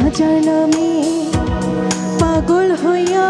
রাজা নামে পাগল হইয়া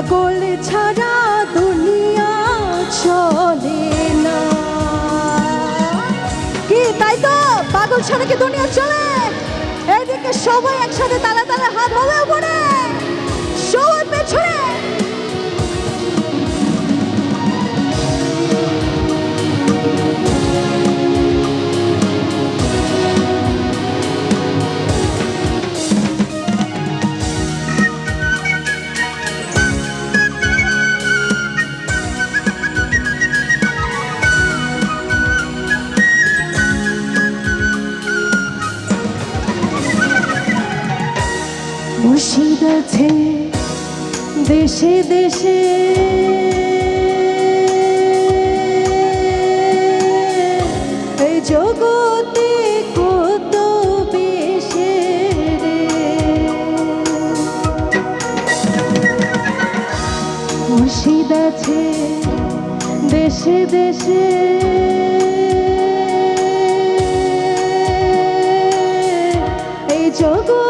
পাগল ছাড়া দুনিয়া চলে না। কি, তাই তো? পাগল ছাড়া কি দুনিয়া চলে? এইদিকে সবাই একসাথে তালা তালা হাত হবে উপরে। সবাই পেছনে। মুর্শিদ আছে দেশে। দেশে জগতে কত বেশে দেশে দেশে। এই জগতে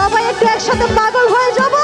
সবাই একটু একসাথে পাগল হয়ে যাব।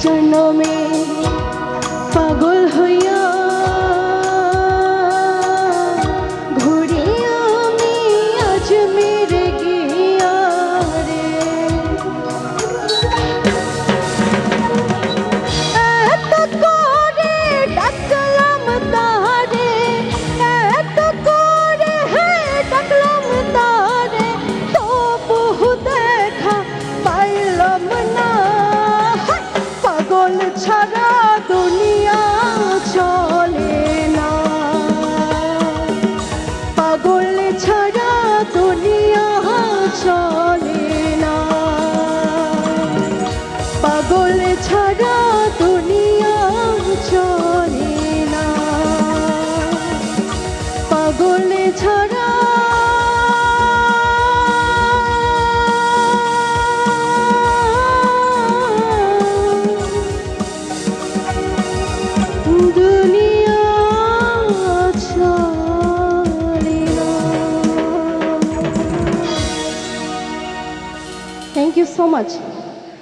খাজা নামে পাগল হইয়া so much.